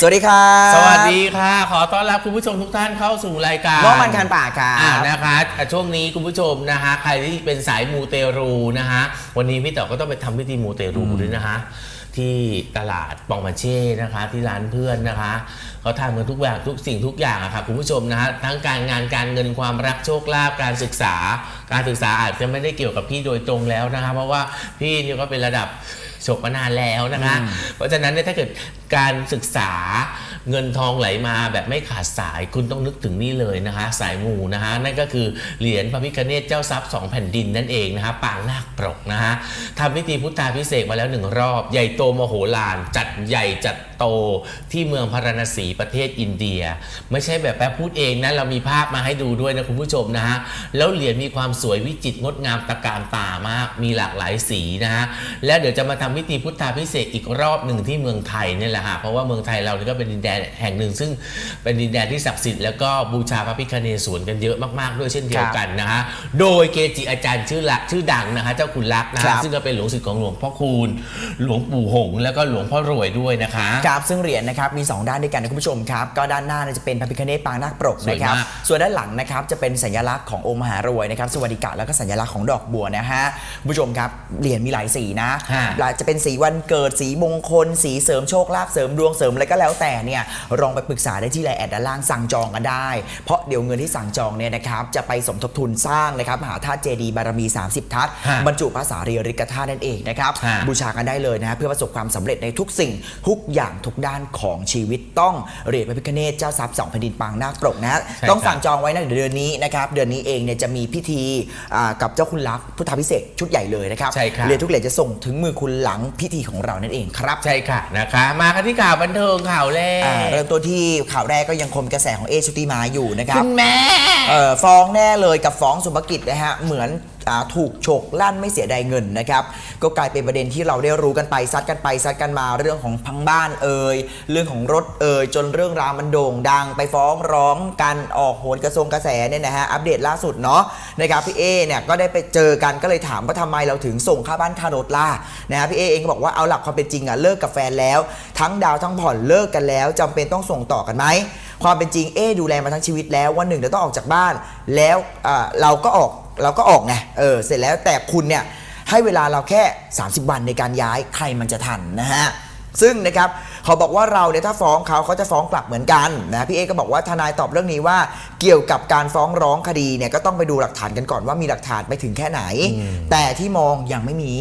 สวัสดีครับสวัสดีค่ะ ขอต้อนรับคุณผู้ชมทุกท่านเข้าสู่รายการง้อมันคันปากครัอ่าบ นะคะอะช่วงนี้คุณผู้ชมนะคะใครที่เป็นสายมูเตรูนะคะวันนี้พี่เต๋อก็ต้องไปทำพิธีมูเตรูด้วยนะคะที่ตลาดปองมาเช่นะคะที่ร้านเพื่อนนะคะเขาทำกันทุกอย่างทุกสิ่งทุกอย่างอะค่ะคุณผู้ชมนะคะทั้งการงานการเงินความรักโชคลาภการศึกษา การศึกษาอาจจะไม่ได้เกี่ยวกับพี่โดยตรงแล้วนะคะเพราะว่าพี่นี่ก็เป็นระดับ จบมานานแล้วนะคะ เพราะฉะนั้นเนี่ยถ้าเกิดการศึกษาเงินทองไหลมาแบบไม่ขาดสายคุณต้องนึกถึงนี่เลยนะคะ สายมูนะคะนั่นก็คือเหรียญพระพิฆเนศเจ้าทรัพย์สองแผ่นดินนั่นเองนะคะปางนาคปรกนะคะทำพิธีพุทธาพิเศษกมาแล้วหนึ่งรอบ ใหญ่โตมโหฬารจัดใหญ่จัดโตที่เมืองพาราณสีประเทศอินเดีย ไม่ใช่แบบแป๊บพูดเองนะเรามีภาพมาให้ดูด้วยนะคุณผู้ชมนะฮะแล้วเหรียญมีความสวยวิจิตรงดงามตะการตามาก มีหลากหลายสีนะฮะแล้วเดี๋ยวจะมาทำพิธีพุทธาพิเศษอีกรอบหนึ่งที่เมืองไทยเนี่ยแหละฮะเพราะว่าเมืองไทยเรานี่ก็เป็นดินแดนแห่งหนึ่ง ซึ่งเป็นดินแดนที่ศักดิ์สิทธิ์แล้วก็บูชาพระพิฆเนศวนกันเยอะมากๆด้วยเช่นเดียวกันนะฮะโดยเกจิอาจารย์ชื่อละชื่อดังนะคะเจ้าคุณลักษณ์นะฮะซึ่งก็เป็นหลวงศิษย์ของหลวงพ่อคูณหลวงปู่หง แล้วก็หลวงพ่อรวยด้วยนะคะครับซึ่งเหรียญนะครับมี 2 ด้านด้วยกันนะคุณผู้ชมครับก็ด้านหน้าเนี่ยจะเป็นพระพิฆเนศปางนาคปรกสวยนะครับมากส่วนด้านหลังนะครับจะเป็นสัญลักษณ์ขององค์มหารวยนะครับสวัสดิกะแล้วก็สัญลักษณ์ของดอกบัวนะฮะคุณผู้ชมครับเหรียญมีหลายสีนะฮะ หลายจะเป็นสีวันเกิดสีมงคล สีเสริมโชคลาภเสริมดวงเสริมอะไรก็แล้วแต่เนี่ยลองไปปรึกษาได้ที่ไลน์แอดด้านล่างสั่งจองกันได้ เพราะเดี๋ยวเงินที่สั่งจองเนี่ยนะครับจะไปสมทบทุนสร้างนะครับมหาธาตุเจดีย์บารมี 30 ทัศน์ฮะบรรจุพระสารีริกธาตุนั่นเองนะครับฮะ บูชากันได้เลยนะฮะเพื่อประสบความสำเร็จในทุกสิ่งทุกอย่างทุกด้านของชีวิตต้องเหรียญพระพิฆเนศเจ้าทรัพย์สองแผ่นดินปางนาคปรกนะฮะใช่ต้องครับสั่งจองไว้นะเดี๋ยวเดือนนี้นะครับเดือนนี้เองเนี่ยจะมีพิธีอ่ากับเจ้าคุณลักษณ์พุทธาพิเศษกชุดใหญ่เลยนะครับใช่ครับ เหรียญทุกเหรียญจะส่งถึงมือคุณหลังพิธีของเรานั่นเองครับใช่ค่ะนะคะ มากันที่ข่าวบันเทิงข่าวแรกอ่าเริ่มต้นที่ข่าวแรกก็ยังคงกระแสของเอชุติมาอยู่นะครับ คุณแม่ เอ่อฟ้องแน่เลยกับฟ้องสุภกิจนะฮะ เหมือน อาถูกฉกลั่นไม่เสียดายเงินนะครับ ก็กลายเป็นประเด็นที่เราได้รู้กันไปซัดกันไปซัดกันมาเรื่องของพังบ้านเอ่ยเรื่องของรถเอ่ยจนเรื่องราวมันโด่งดัง ไปฟ้องร้องกันออกโหนกระทรวงกระแสเนี่ยนะฮะอัปเดตล่าสุดเนาะนะครับพี่เอเนี่ยก็ได้ไปเจอกันก็เลยถามว่าทำไมเราถึงส่งค่าบ้านค่ารถล่ะนะฮะพี่เอเองก็บอกว่าเอาหลักความเป็นจริงอะเลิกกับแฟนแล้ว ทั้งดาวทั้งผ่อนเลิกกันแล้วจำเป็นต้องส่งต่อกันไหมความเป็นจริงเอดูแลมาทั้งชีวิตแล้ววันหนึ่งเราต้องออกจากบ้าน แล้วอ่าเราก็ออก เราก็ออกไงเออเสร็จแล้วแต่คุณเนี่ยให้เวลาเราแค่ 30 วันในการย้ายใครมันจะทันนะฮะซึ่งนะครับเขาบอกว่าเราเนี่ยถ้าฟ้องเขาเขาจะฟ้องกลับเหมือนกันนะพี่เอก็บอกว่าทนายตอบเรื่องนี้ว่าเกี่ยวกับการฟ้องร้องคดีเนี่ยก็ต้องไปดูหลักฐานกันก่อนว่ามีหลักฐานไปถึงแค่ไหน แต่ที่มองยังไม่มี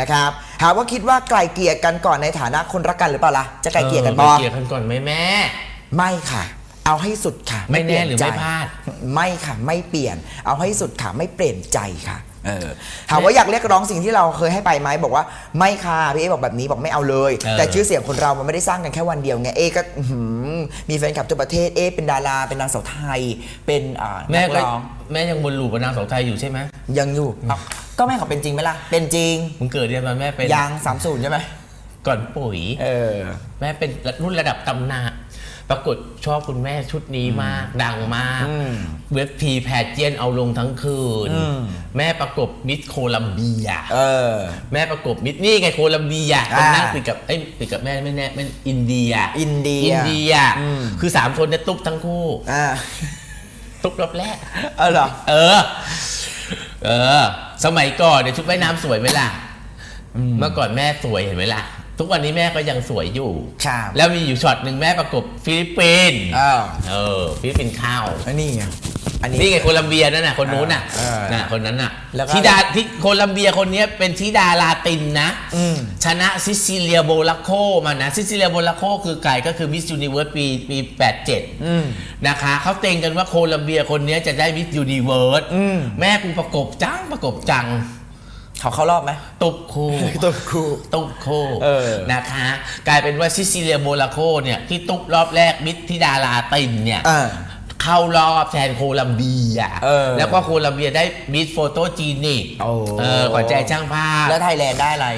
นะครับหากว่าคิดว่าไกลเกลี่ยกันก่อนในฐานะคนรักกันหรือเปล่าล่ะจะไกลเกลี่ยกันอบ่อไกลเกลี่ยกันก่อนไหมแม่ ไม่ค่ะ เอาให้สุดค่ะไม่แน่เปลี่ยหรือใจไม่พลาด ไม่ค่ะ ไม่เปลี่ยน เอาให้สุดค่ะ ไม่เปลี่ยนใจค่ะเออถามว่าอยากเรียกร้องสิ่งที่เราเคยให้ไปไหมบอกว่าไม่ค่ะพี่เอบอกแบบนี้บอกไม่เอาเลยเออแต่ชื่อเสียงคนเรามันไม่ได้สร้างกันแค่วันเดียวไงเอก็อื้อหือมีแฟนคลับทั่วประเทศเอเป็นดาราเป็นนางสาวไทย เป็นอ่าแม่นักก็ร้องแม่ยังบนหลูกบนนางเสาวไทยอยู่ใช่ไหมยังอยู่เอ้าก็แม่เขาเป็นจริงไหมล่ะเป็นจริงมึงเกิดเดือนวันแม่เป็นยางสามศูนย์ใช่ไหมก่อนปุ๋ยเออแม่เป็นรุ่นระดับตำนาน ปรากฏชอบคุณแม่ชุดนี้มาก ดังมากอืมเว็บพีแพดเจียนเอาลงทั้งคืนอืมแม่ประกบมิสโคลัมเบียเออแม่ประกบมิสนี่ไงโคลัมเบียอ่าคนนั่งติดกับเอ้ยติดกับแม่ไม่แน่เป็นอินเดีย อินเดียอินเดียอืมคือสามคนเนี่ยตุ๊บทั้งคู่อ่าตุ๊บรอบแรกเออเหรอเออ เออ สมัยก่อนเนี่ยชุดว่ายน้ำสวยไหมล่ะเมื่อก่อนแม่สวยเห็นไหมล่ะ ทุกวันนี้แม่ก็ยังสวยอยู่ ครับแล้วมีอยู่ช็อตหนึ่งแม่ประกบฟิลิปปินส์เออเออฟิลิปปินส์เข้า อันนี้ไงอันนี้ นี่ไงโคลัมเบียนั่นน่ะคนนู้นน่ะเออน่ะคนนั้นน่ะแล้วก็ ธิดาที่โคลัมเบียคนเนี้ยเป็นธิดาลาตินนะ อืม ชนะซิซิเลียโบลาโคมานะซิซิเลียโบลาโคคือไก่ก็คือมิส s u นิเวิร์สปีปี87อืมนะคะเขาเต็งกันว่าโคลัมเบียคนเนี้ยจะได้มิส s u นิเวิร์สอืม แม่กูประกบจังประกบจัง เขาเข้ารอบไหมตุบคู่ตัวครูตุบคู่เออนะคะ กลายเป็นว่าซิซิเลียโบลาโคเนี่ยที่ตุบรอบแรกมิสธิดาลาตินเนี่ยเออเข้ารอบแทนโคลัมเบียเออแล้วก็โคลัมเบียได้มิสโฟโตจีนิกโอ้เออขวัญใจช่างภาพ แล้วไทยแลนด์ได้อะไร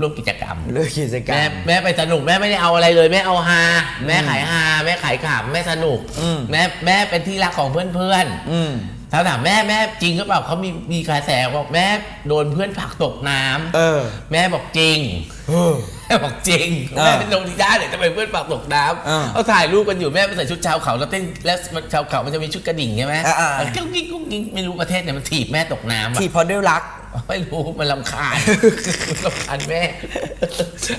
ร่วมกิจกรรมเลือกกิจกรรแม่มแม่ไปสนุกแม่ไม่ได้เอาอะไรเลย แม่เอาฮาแม่ขายฮาแม่ขายขำแม่สนุกอืมแม่แม่เป็นที่รักของเพื่อนอืมๆ ถ้าถามแม่แม่จริงหรือเปล่าเขามีมีกระแสบอกแม่โดนเพื่อนผลักตกน้ำเออ แม่บอกจริงแม่บอกจริงเออแม่เป็นโดนดีด้าเลยทำไมเพื่อนผลักตกน้เออำเขาถ่ายรูปกันอยู่แม่ไปใส่ชุดชาวเขาแล้วเต้นแล้วชาวเขามันจะมีชุดกระดิ่งใช่ไหมอ่าๆแล้วกุ้งกิ้งกุ้งกิ้งไม่รู้ประเทศเนี่ยมันถีบแม่ตกน้ำอะ ที่พอด้วยรัก ไม่รู้มันลำคาญ ลำคาญแม่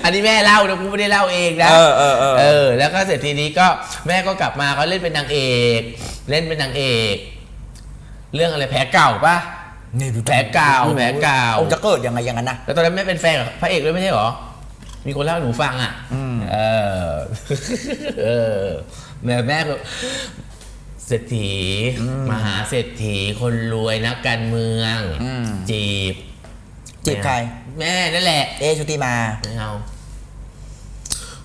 อันนี้แม่เล่านะกูไม่ได้เล่าเองนะเออเออเออเออแล้วก็เสร็จทีนี้ก็แม่ก็กลับมาเขาเล่นเป็นนางเอก เล่นเป็นนางเอก เรื่องอะไรแผลเก่าปะนี่ดูแผลเก่าแผลเก่าองค์จะเกิดยังไงอย่างนั้นนะแล้วตอนนั้นแม่เป็นแฟนกับพระเอกด้วยไม่ใช่หรอ มีคนเล่าให้หนูฟังอะเออเออแม่แม่ก็เศรษฐีมหาเศรษฐีคนรวยนักการเมืองจีบ จีบใคร แม่นั่นแหละ เอชุติมาไม่เอา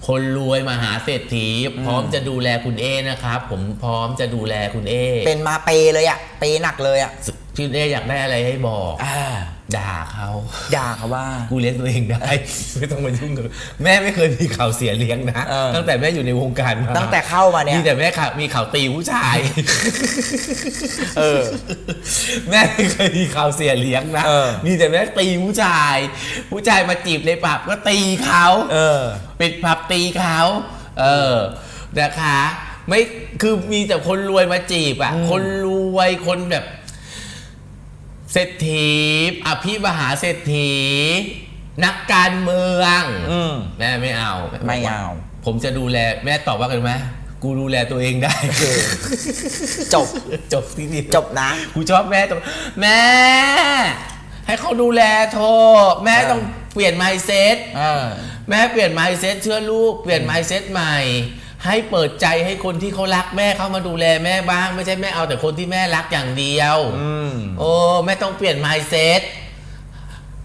คนรวยมหาเศรษฐี พร้อมจะดูแลคุณเอนะครับผมพร้อมจะดูแลคุณเอเป็นมาเปเลยอะเปหนักเลยอะคุณเออยากได้อะไรให้บอกอ่า ด่าเขาด่าเขาว่า กูเลี้ยงตัวเองได้ ไม่ต้องมายุ่งกับแม่ไม่เคยมีข่าวเสียเลี้ยงนะ เออ ตั้งแต่แม่อยู่ในวงการมาตั้งแต่เข้ามาเนี่ย มีแต่แม่ข่าวมีข่าวตีผู้ชาย เออ แม่ไม่เคยมีข่าวเสียเลี้ยงนะ เออ มีแต่แม่ตีผู้ชาย ผู้ชายมาจีบในผับก็ตีเขา เออ ปิดผับตีเขา เออ นะคะ ไม่ คือมีแต่คนรวยมาจีบอะ คนรวย คนแบบ เศรษฐีอภิมหาเศรษฐี นักการเมืองอืม แม่ไม่เอาแบอกไม่ว่เอา ผมจะดูแลแม่ตอบว่ากันไหมกูดูแลตัวเองได้ จบจบที่นี่จบนะ กูชอบแม่ตรงแม่ ให้เขาดูแลโทรแม่ต้องเปลี่ยน mindset เออ แม่เปลี่ยน mindset เชื่อลูกเปลี่ยน mindset ใหม่ ให้เปิดใจให้คนที่เขารักแม่เข้ามาดูแลแม่บ้าง ไม่ใช่แม่เอาแต่คนที่แม่รักอย่างเดียวอืมโอ้แม่ต้องเปลี่ยน mindset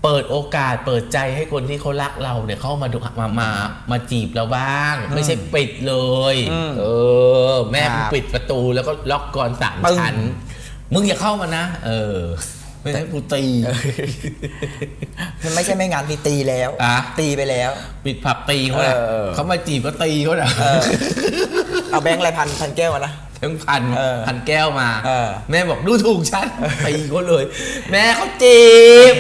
เปิดโอกาสเปิดใจให้คนที่เขารักเราเนี่ยเข้ามาดูมามามาจีบเราบ้าง ไม่ใช่ปิดเลยอืมเออ แม่ครับปิดประตูแล้วก็ล็อกกรอนสามปึ้งชั้นมึงอย่าเข้ามานะ เออ ไม่ให้กูตีมันไม่ใช่ไม่งานตีตีแล้ว อะ ตีไปแล้ว ปิดผับตีเขาน่ะเออเออ เขามาจีบก็ตีเขาน่ะเอาแบงค์อะไรพันพันแก้วอะนะ ทั้งพันเออพันแก้วมา เออ แม่บอกดูถูกฉันตีเขาเลย แม่เขาจีบ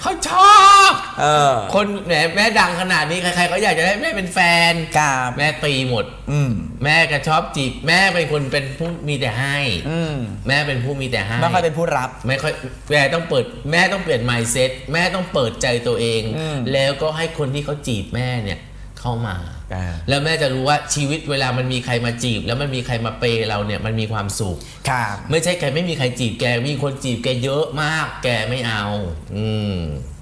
เขาชอบ เออ คนแหมแม่ดังขนาดนี้ใครๆก็อยากจะได้แม่เป็นแฟน กราบ แม่ตีหมด อืม แม่ก็ชอบจีบแม่เป็นคนเป็นผู้มีแต่ให้ อืมแม่เป็นผู้มีแต่ให้ ไม่ค่อยเป็นผู้รับ ไม่ค่อยแม่ต้องเปิดแม่ต้องเปลี่ยน mindset แม่ต้องเปิดใจตัวเอง อืมแล้วก็ให้คนที่เขาจีบแม่เนี่ยเข้ามา อ่า แล้วแม่จะรู้ว่าชีวิตเวลามันมีใครมาจีบ แล้วมันมีใครมาเปย์เราเนี่ยมันมีความสุข ครับ ไม่ใช่แกไม่มีใครจีบแกมีคนจีบแกเยอะมาก แกไม่เอา อืมเออ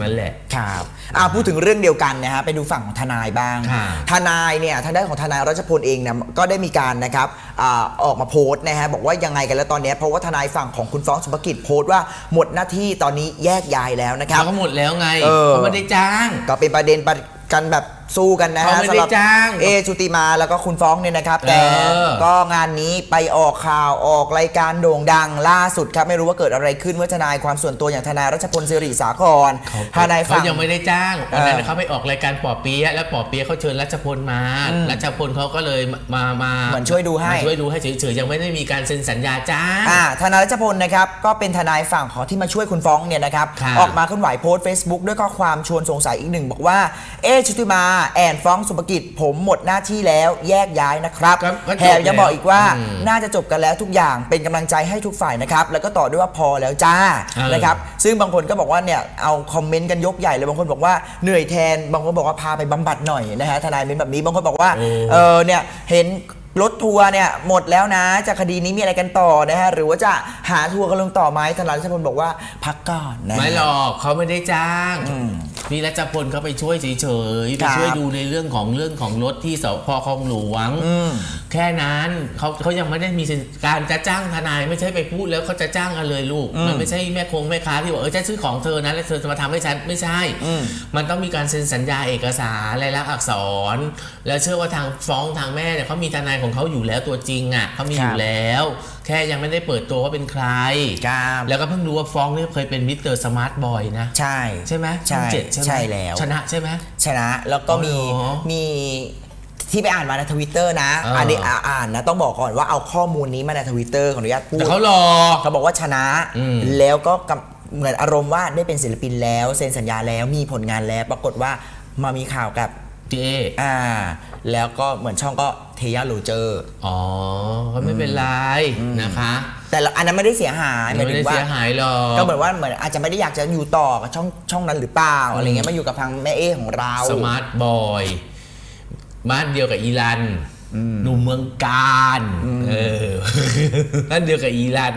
นั่นแหละ ครับอ่าพูดถึงเรื่องเดียวกันนะฮะไปดูฝั่งของทนายบ้าง ค่ะทนายเนี่ยทางด้านของทนายรัชพลเองเนี่ยก็ได้มีการนะครับอาออกมาโพสต์นะฮะบอกว่ายังไงกันแล้วตอนเนี้ยเพราะว่าทนายฝั่งของคุณฟ้องสุภกิจโพสต์ว่าหมดหน้าที่ตอนนี้แยกย้ายแล้วนะครับ เขาก็หมดแล้วไงเออ เขาไม่ได้จ้าง ก็เป็นประเด็นประกันแบบ สู้กันนะเขาฮะไม่สำได้หรับจ้างเอชุติมาแล้วก็คุณฟ้องเนี่ยนะครับ แต่เออ ก็งานนี้ไปออกข่าวออกรายการโด่งดังล่าสุดครับ ไม่รู้ว่าเกิดอะไรขึ้นเมื่อทนายความส่วนตัวอย่างทนายรัชพลสิริสาครทนายเขาฝั่ง ยังไม่ได้จ้างวันนั้นเออเขาไปออกรายการปอเปี๊ยะแล้วปอเปี๊ยะเขาเชิญรัชพลมาอืมรัชพลเขาก็เลยมามาเหมือนช่วยดูให้ มาช่วยดูให้เฉยๆยังไม่ได้มีการเซ็นสัญญาจ้าง อ่าทนายรัชพลนะครับ ก็เป็นทนายฝั่งของที่มาช่วยคุณฟ้องเนี่ยนะครับ ครับออกมาเคลื่อนไหวโพสต์ Facebook ด้วยข้อความชวนสงสัยอีกหนึ่ง บอกว่า เอชุติมาแอนฟ้องสุภกิจ ผมหมดหน้าที่แล้วแยกย้ายนะครับก็ก็จบแถมยังบอกอีกว่าอืมน่าจะจบกันแล้วทุกอย่างเป็นกำลังใจให้ทุกฝ่ายนะครับ แล้วก็ต่อด้วยว่าพอแล้วจ้าเออ นะครับ ซึ่งบางคนก็บอกว่าเนี่ยเอาคอมเมนต์กันยกใหญ่เลยบางคนบอกว่าเหนื่อยแทน บางคนบอกว่าพาไปบำบัดหน่อยนะฮะทนายเป็นแบบนี้บางคนบอกว่าโอ้ เออเนี่ยเห็น รถทัวร์เนี่ยหมดแล้วนะจากคดีนี้มีอะไรกันต่อนะฮะหรือว่าจะหาทัวร์กันลงต่อไหมทนายรัชพลบอกว่าพักก่อนนะไม่หรอกเขาไม่ได้จ้างอืมพี่รัชพลเขาไปช่วยเฉยๆไปครับช่วยดูในเรื่องของเรื่องของรถที่สพคลองหลวง อืม แค่นั้นเขาเขายังไม่ได้มีสินการจะจ้างทนายไม่ใช่ไปพูดแล้วเขาจะจ้างกันเลยลูกอืมมันไม่ใช่แม่คงแม่ค้าที่บอกเออจะซื้อของเธอนะแล้วเธอจะมาทำให้ฉันไม่ใช่อืมมันต้องมีการเซ็นสัญญาเอกสารลายลักษณ์อักษร แล้วเชื่อว่าทางฟ้องทางแม่เนี่ยเขามีทนายของเขาอยู่แล้วตัวจริงอะเขามีอคยู่รับแล้ว แค่ยังไม่ได้เปิดตัวว่าเป็นใครครับแล้วก็เพิ่งรู้ว่าฟ้องเนี่ยเคยเป็นมิสเตอร์สมาร์ทบอยนะใช่ใช่ไหมใช่ช่องเจ็ดใช่ไหมใช่แล้วชนะใช่ไหมชนะแล้วก็มีอ๋อเหรอมี ที่ไปอ่านมาในทวิตเตอร์นะอ่าอันนี้อ่าอ่านนะต้องบอกก่อนว่าเอาข้อมูลนี้มาในทวิตเตอร์ขออนุญาตพูดแต่เขารอ เขาบอกว่าชนะอืม แล้วก็กำเหมือนอารมณ์ว่าได้เป็นศิลปินแล้วเซ็นสัญญาแล้วมีผลงานแล้ว ปรากฏว่ามามีข่าวกับพี่เออ่าแล้วก็เหมือนช่องก็เทยาโรเจอร์ อ๋อก็ไม่เป็นไรนะคะแต่ละอันนั้นไม่ได้เสียหายหมายไม่ถึได้งว่า เสียหายหรอก ก็เหมือนว่าเหมือนอาจจะไม่ได้อยากจะอยู่ต่อกับช่องช่องนั้นหรือเปล่าอะไรเงี้ยมาอยู่กับทางแม่เอของเรา สมาร์ทบอย บ้านเดียวกับอีรันหนุ่มเมืองการเออบ้านเดียวกับอีรัน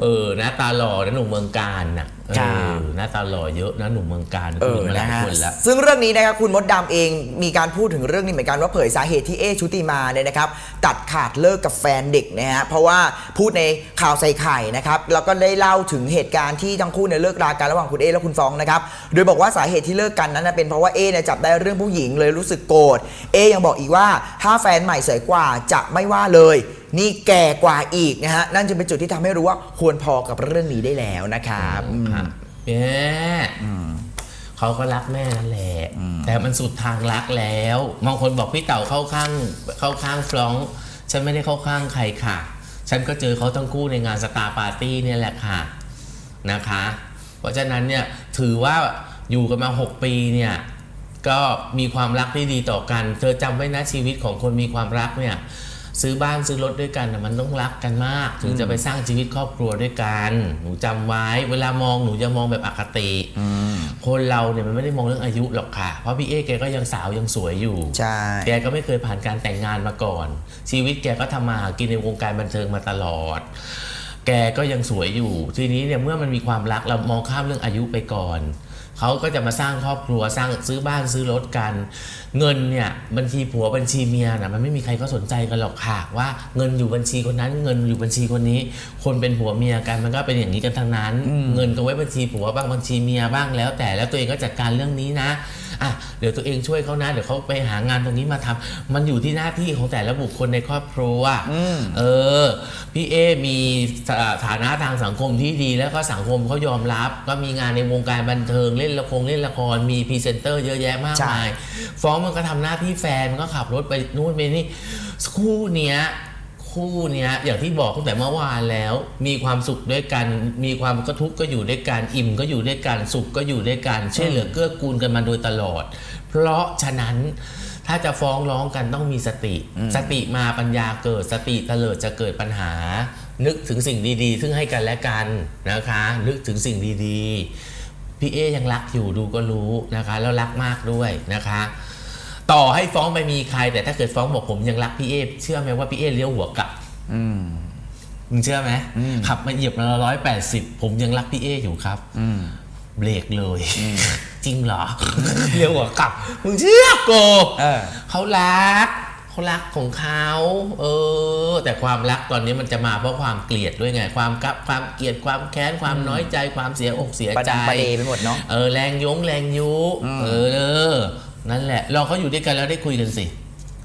เออหน้าตาหล่อนะหนุ่มเมืองการน่ะเอครับอหน้าตาหล่อเยอะนะหนุ่มเมืองการเอคุอยมาหนะลายฮะคนแล้ว ซึ่งเรื่องนี้นะครับคุณมดดำเองมีการพูดถึงเรื่องนี้เหมือนกันว่าเผยสาเหตุที่เอชุติมาเนี่ยนะครับ ตัดขาดเลิกกับแฟนเด็กนะฮะเพราะว่าพูดในข่าวใส่ไข่นะครับแล้วก็ได้เล่าถึงเหตุการณ์ที่ทั้งคู่เนี่ยเลิกรากันระหว่างคุณเอและคุณฟองนะครับโดยบอกว่าสาเหตุที่เลิกกันนั้นนะเป็นเพราะว่าเอเนี่ยจับได้เรื่องผู้หญิงเลยรู้สึกโกรธเอยังบอกอีกว่าถ้าแฟนใหม่สวยกว่าจะไม่ว่าเลย นี่แก่กว่าอีกนะฮะนั่นจึงเป็นจุดที่ทำให้รู้ว่าควรพอกับเรื่องนี้ได้แล้วนะครับอืม ค่ะแม่เขาก็รักแม่นั่นแหละ แต่มันสุดทางรักแล้วบางคนบอกพี่เต่าเข้าข้าง เข้าข้างฟรองก์ฉันไม่ได้เข้าข้างใครค่ะ ฉันก็เจอเขาทั้งคู่ในงานสตาร์ปาร์ตี้เนี่ยแหละค่ะนะคะ เพราะฉะนั้นเนี่ยถือว่าอยู่กันมา 6 ปีเนี่ยก็มีความรักที่ดีต่อกัน เธอจำไว้นะชีวิตของคนมีความรักเนี่ย ซื้อบ้านซื้อรถด้วยกันนะมันต้องรักกันมาก ถึงจะไปสร้างชีวิตครอบครัวด้วยกันหนูจำไว้ เวลามองหนูจะมองแบบอคติคนเราเนี่ยมันไม่ได้มองเรื่องอายุหรอกค่ะ เพราะพี่เอแกก็ยังสาวยังสวยอยู่ใช่แกก็ไม่เคยผ่านการแต่งงานมาก่อน ชีวิตแกก็ทำมาหากินในวงการบันเทิงมาตลอด แกก็ยังสวยอยู่ ทีนี้เนี่ยเมื่อมันมีความรักเรามองข้ามเรื่องอายุไปก่อน เขาก็จะมาสร้างครอบครัวสร้างซื้อบ้านซื้อรถกัน เงินเนี่ยบัญชีผัวบัญชีเมียนะมันไม่มีใครก็สนใจกันหรอกค่ะว่าเงินอยู่บัญชีคนนั้นเงินอยู่บัญชีคนนี้ คนเป็นผัวเมียกันมันก็เป็นอย่างนี้กันทั้งนั้น เงินก็ไว้บัญชีผัวบ้างบัญชีเมียบ้างแล้ว แต่แล้วตัวเองก็จัดการเรื่องนี้นะ อะเดี๋ยวตัวเองช่วยเขานะ เดี๋ยวเขาไปหางานตรงนี้มาทำมันอยู่ที่หน้าที่ของแต่ละบุคคลในครอบครัวเออพี่เอมีสฐานะทางสังคมที่ดีแล้วก็สังคมเขายอมรับ ก็มีงานในวงการบันเทิงเล่นละครเล่นละครมีพรีเซนเตอร์เยอะแยะมากใช่มายฟ้องมันก็ทำหน้าที่แฟนมันก็ขับรถไปนู่นไปนี่คู่เนี้ย คู่เนี้ยอย่างที่บอกตั้งแต่เมื่อวานแล้ว มีความสุขด้วยกัน มีความก็ทุกข์ก็อยู่ด้วยกันอิ่มก็อยู่ด้วยกันสุขก็อยู่ด้วยกันช่วยเหลือเกื้อกูลกันมาโดยตลอด เพราะฉะนั้นถ้าจะฟ้องร้องกันต้องมีสติ สติมาปัญญาเกิดสติเตลิดจะเกิดปัญหา นึกถึงสิ่งดีๆ ซึ่งให้กันและกันนะคะ นึกถึงสิ่งดีๆพี่เอยังรักอยู่ดูก็รู้นะคะ แล้วรักมากด้วยนะคะ ต่อให้ฟ้องไปมีใคร แต่ถ้าเกิดฟ้องบอกผมยังรักพี่เอเชื่อไหมว่าพี่เอเลี้ยวหัวกลับมึงเชื่อไหมขับมาเหยียบมาร้อยแปดสิบผมยังรักพี่เออยู่ครับเบรกเลย จริงเหรอเลี้ยวหัวกลับ มึงเชื่อโกเออเขารักเขารักของเขาเออ แต่ความรักตอนนี้มันจะมาเพราะความเกลียดด้วยไง ความกับความเกลียดความแค้นความน้อยใจความเสียอกเสียประใจดังประเดไปหมดเนาะเออแรงยงแรงยุเออเออ นั่นแหละลองเขาอยู่ด้วยกันแล้วได้คุยกันสิ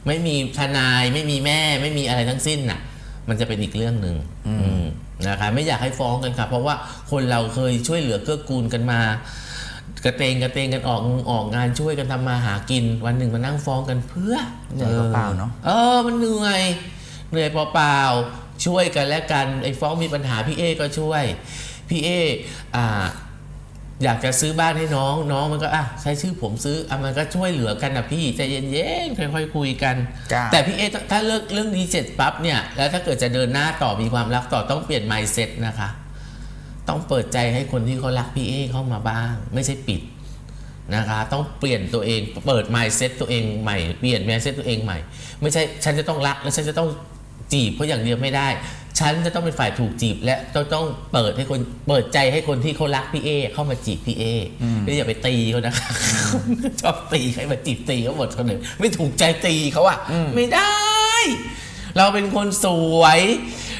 ไม่มีทนายไม่มีแม่ ไม่มีอะไรทั้งสิ้นน่ะ มันจะเป็นอีกเรื่องหนึ่งอืมนะคะไม่อยากให้ฟ้องกันค่ะ เพราะว่าคนเราเคยช่วยเหลือเกื้อกูลกันมา กระเตงกระเตงกันออกออกงานช่วยกันทำมาหากิน วันหนึ่งมานั่งฟ้องกันเพื่อเหนื่อยเปล่าๆเนอะเออมันเหนื่อยเหนื่อยเปล่าๆช่วยกันและกันไอ้ฟ้องมีปัญหาพี่เอก็ช่วยพี่เออ่า อยากจะซื้อบ้านให้น้อง น้องมันก็อะใช้ชื่อผมซื้ออะมันก็ช่วยเหลือกันนะพี่ใจเย็นๆค่อยๆคุยกัน จ้ะ แต่พี่เอถ้าถ้าเลิกเรื่องนี้เสร็จปั๊บเนี่ยแล้วถ้าเกิดจะเดินหน้าต่อมีความรักต่อต้องเปลี่ยน mindset นะคะ ต้องเปิดใจให้คนที่เขารักพี่เอเข้ามาบ้าง ไม่ใช่ปิดนะคะ ต้องเปลี่ยนตัวเองเปิด mindset ตัวเองใหม่เปลี่ยน mindset ตัวเองใหม่ ไม่ใช่ฉันจะต้องรักและฉันจะต้องจีบเขาอย่างเดียวไม่ได้ ฉันจะต้องเป็นฝ่ายถูกจีบ และต้องต้องเปิดให้คนเปิดใจให้คนที่เขารักพี่เอ เข้ามาจีบพี่เอแล้วอย่าไปตีเขานะคะชอบตีใครมาจีบตีเขาหมดคนหนึ่งไม่ถูกใจตีเขาอะไม่ได้ เราเป็นคนสวย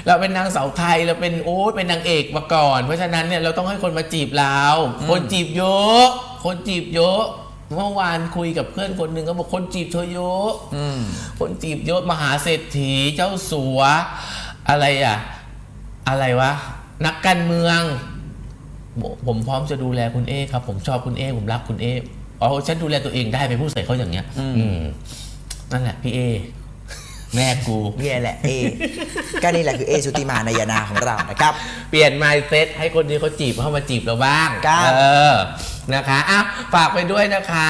เราเป็นนางสาวไทยเราเป็นโอ้ยเป็นนางเอกมาก่อน เพราะฉะนั้นเนี่ยเราต้องให้คนมาจีบเรา คนจีบเยอะคนจีบเยอะเมื่อวานคุยกับเพื่อนคนหนึ่งเขาบอกคนจีบเธอเยอะคนจีบเยอะมหาเศรษฐีเจ้าสัว อะไรอะ อะไรวะ นักการเมืองผมผมพร้อมจะดูแลคุณเอครับ ผมชอบคุณเอผมรักคุณเออ๋อฉันดูแลตัวเองได้ไปพูดใส่เขาอย่างเงี้ย อืมนั่นแหละพี่เอ แม่กูนี่แหละเอก็นี่แหละคือเอชุติมานายนาของเรานะครับ เปลี่ยน mindset ให้คนที่เขาจีบเข้ามาจีบเราบ้างครับเออนะคะอะฝากไปด้วยนะคะ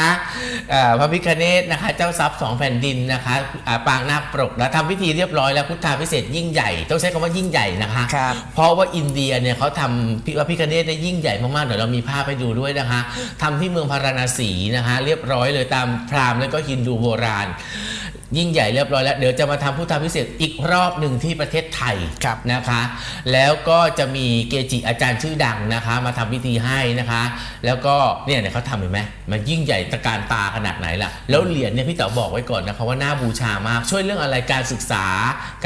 เอ่อพระพิคเนตนะคะ เจ้าทรัพย์สองแผ่นดินนะคะอ่าปางนาคปรกนะทำพิธีเรียบร้อยแล้วพุทธาพิเศษยิ่งใหญ่ ต้องใช้คำว่ายิ่งใหญ่นะคะครับเพราะว่าอินเดียเนี่ยเขาทำพิพระพิคเนตได้ยิ่งใหญ่มากๆเดี๋ยวเรามีภาพให้ดูด้วยนะคะทำที่เมืองพาราณสีนะคะ เรียบร้อยเลยตามพราหมณ์แล้วก็ฮินดูโบราณ ยิ่งใหญ่เรียบร้อยแล้วเดี๋ยวจะมาทำพุทธาพิเศษกอีกรอบหนึ่งที่ประเทศไทยครับนะคะ แล้วก็จะมีเกจิอาจารย์ชื่อดังนะคะ มาทำพิธีให้นะคะ แล้วก็เนี่ยเนี่ยเขาทำเห็นไหมมันยิ่งใหญ่ตระการตาขนาดไหนล่ะ แล้วเหรียญเนี่ยพี่เต๋อบอกไว้ก่อนนะคะว่าน่าบูชามากช่วยเรื่องอะไรการศึกษา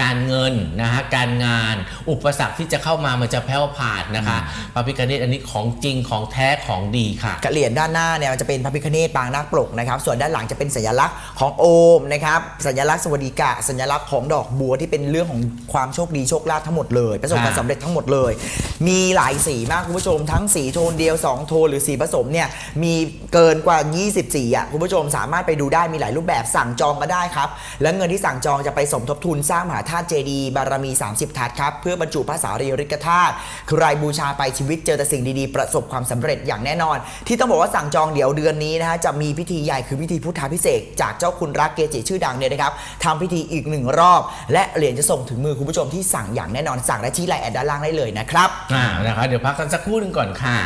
การเงินนะคะการงาน อุปสรรคที่จะเข้ามามันจะแผ่วผ่านนะคะพระพิฆเนศอันนี้ของจริงของแท้ของดีค่ะกระเหรียญด้านหน้าเนี่ยมันจะเป็นพระพิคเนตปางนาคปรกนะครับส่วนด้านหลังจะเป็นสัญลักษณ์ของโอมนะครับสัญลักษณ์สวัสดิกะสัญลักษณ์ของดอกบัวที่เป็นเรื่องของความโชคดีโชคลาภทั้งหมดเลยประสบความสำเร็จทั้งหมดเลย มีหลายสีมากคุณผู้ชมทั้งสีโทนเดียว 2 โทนหรือสีผสมเนี่ยมีเกินกว่า 20สีอะคุณผู้ชมสามารถไปดูได้มีหลายรูปแบบสั่งจองก็ได้ครับ และเงินที่สั่งจองจะไปสมทบทุนสร้างมหาธาตุเจดีย์บารมี 30ทัศน์ครับเพื่อบรรจุพระสารีริกธาตุใครบูชาไปชีวิตเจอแต่สิ่งดีๆ ประสบความสำเร็จอย่างแน่นอน ที่ต้องบอกว่าสั่งจองเดี๋ยวเดือนนี้นะฮะจะมีพิธีใหญ่คือพิธีพุทธาพิเศษจากเจ้าคุณรักเกจิชื่อดังเนี่ยนะครับทำพิธีอีกหนึ่งรอบ และเหรียญจะส่งถึงมือคุณผู้ชมที่สั่งอย่างแน่นอนสั่งได้ที่ไลน์แอดด้านล่างได้เลยนะครับ อ่านะคะเดี๋ยวพักกันสักครู่หนึงก่อนค่ะ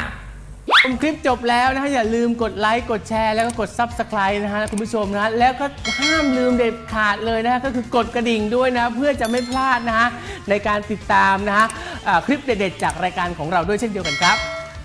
ชมคลิปจบแล้วนะฮะอย่าลืมกดไลค์กดแชร์แล้วก็กด Subscribe นะฮะคุณผู้ชมนะฮะแล้วก็ห้ามลืมเด็ดขาดเลยนะฮะก็คือกดกระดิ่งด้วยนะ เพื่อจะไม่พลาดนะฮะในการติดตามนะฮะอ่าคลิปเด็ดๆจากรายการของเราด้วยเช่นเดียวกันครับ